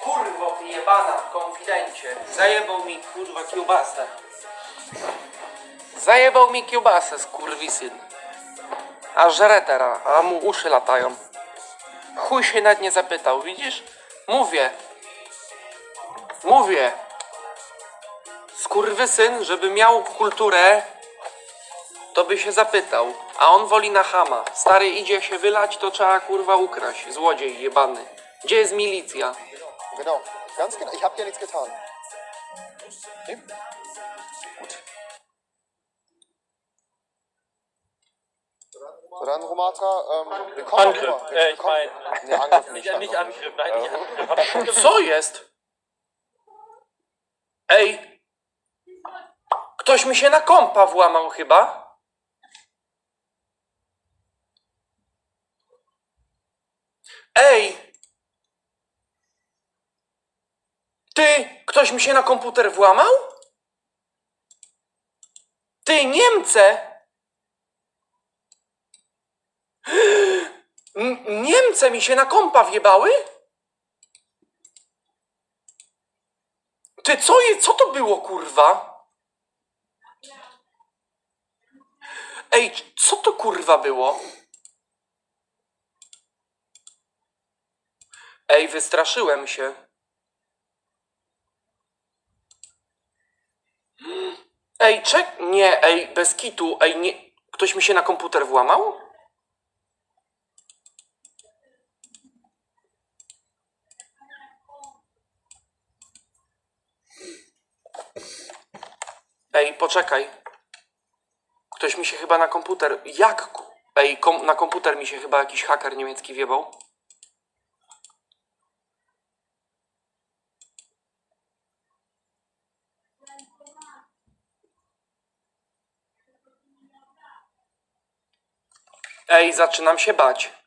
Kurwo ty jebana, konfidencie. Zajebał mi kurwa kiełbasę. Zajebał mi kiełbasę, skurwisyn. A żre teraz, a mu uszy latają. Chuj się nad nie zapytał, widzisz? Mówię. Mówię. Skurwysyn, żeby miał kulturę, to by się zapytał. A on woli na chama. Stary idzie się wylać, to trzeba kurwa ukraść. Złodziej jebany. Gdzie jest milicja? Genau, ganz genau. Ich habe dir nichts getan. Okay? Gut. So, dann Romata, ähm, wir kommen Angriff, rüber. äh, ich kommen- mein- Nee, Angriff nicht. Ja, nicht Angriff. Angriff, nein, nicht Angriff. Hab. Co jest? Ej! Ktoś mi się na kompa włamał chyba. Ej! Ty! Ktoś mi się na komputer włamał? Ty, Niemce! Niemce mi się na kompa wjebały? Ty, co jest? Co to było, kurwa? Ej, co to kurwa było? Ej, wystraszyłem się. Ej, czek... Nie, ej, bez kitu, ej, nie... Ktoś mi się na komputer włamał? Ej, poczekaj. Ktoś mi się chyba na komputer. Jak? Ej, kom... na komputer mi się chyba jakiś haker niemiecki wjebał. Ej, zaczynam się bać.